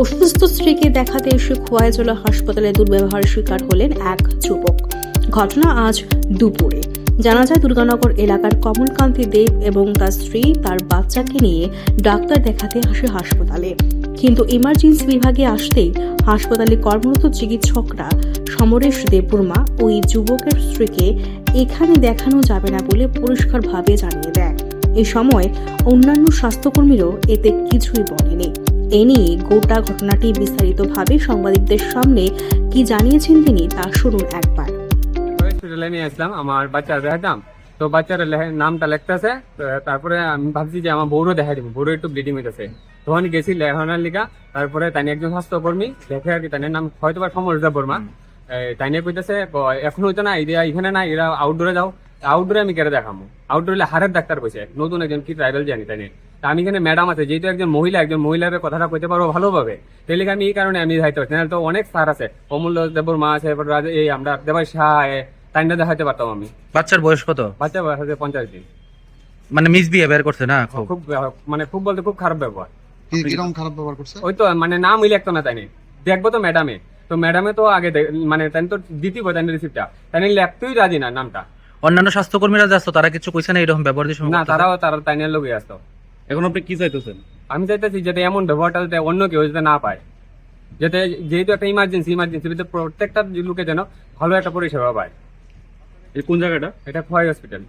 অসুস্থ স্ত্রীকে দেখাতে এসে খোয়াইজলা হাসপাতালে দুর্ব্যবহারের শিকার হলেন এক যুবক। ঘটনা আজ দুপুরে। জানা যায়, দুর্গানগর এলাকার কমলকান্তি দেব এবং তার স্ত্রী তার বাচ্চাকে নিয়ে ডাক্তার দেখাতে আসে হাসপাতালে। কিন্তু ইমার্জেন্সি বিভাগে আসতেই হাসপাতালে কর্মরত চিকিৎসকরা সমরেশ দেববর্মা ওই যুবকের স্ত্রীকে এখানে দেখানো যাবে না বলে পরিষ্কারভাবে জানিয়ে দেয়। এ সময় অন্যান্য স্বাস্থ্যকর্মীরও এতে কিছুই বলেনি। এ নিয়ে গোটা ঘটনাটি বিস্তারিতভাবে সাংবাদিকদের সামনে কি জানিয়েছেন তিনি তা শুনুন একবার। হসপিটালে নিয়ে আসলাম, আমার বাচ্চার দেখাতাম তো বাচ্চার নামটা লিখতেছে তারপরে আমি ভাবছি যে আমার বউরও দেখা দিব, বউরও একটু ব্লিডিং হইতেছে। তখন গেছি লেখানোর লিগা, তারপরে তাই একজন স্বাস্থ্যকর্মী দেখে আর কি তাই নাম, হয়তো বা সমরদা বর্মা। তাই নিয়ে কইতেছে এখন হইতো না এরা এখানে না এরা আউটডোরে যাও আউটডোরে আমি কেটে দেখামো। আউটডোরে হারের ডাক্তার কইছে, নতুন একজন কি ট্রাইবেল জানি তাই নিয়ে। তা আমি এখানে ম্যাডাম আছে যেহেতু একজন মহিলা একজন মহিলার কথাটা কইতে পারব ভালোভাবে। তাহলে আমি এই কারণে আমি যাইতে পারছি তো অনেক স্যার আছে। অমূল্য দেবর মা আছে এই আমরা দেবাই শাহ তাইনটা দেখাইতে পারতাম আমি। বাচ্চার বয়স কত? বাচ্চা বয়স হচ্ছে পঞ্চাশ দিন। মানে মিসবিহেভিয়ার করছে না? খুব খুব মানে খুব বলতে খুব খারাপ ব্যবহার। কীরকম খারাপ ব্যবহার করছে? ওই তো মানে নাম না তাই দেখব তো ম্যাডামে তো ম্যাডামে তো আগে মানে তাই তো তাই রিসিপ্টটা তাই লেখতেই রাজি না নামটা। অন্যান্য স্বাস্থ্যকর্মীরা যাচ্ছ তারা কিছু কইছে না এরকম ব্যবহার দিয়ে না তারাও তারা তাইনের লোকই আসতো। এখন আপনি কি চাইতেছেন? আমি চাইতেছি যাতে এমন ব্যবহারটা যাতে অন্য কেউ যাতে না পায়। যাতে যেহেতু একটা ইমার্জেন্সি ইমার্জেন্সি প্রত্যেকটা লোকে যেন ভালো একটা পরিষেবা পায়। এই কোন জায়গাটা? এটা খোয়াই হসপিটাল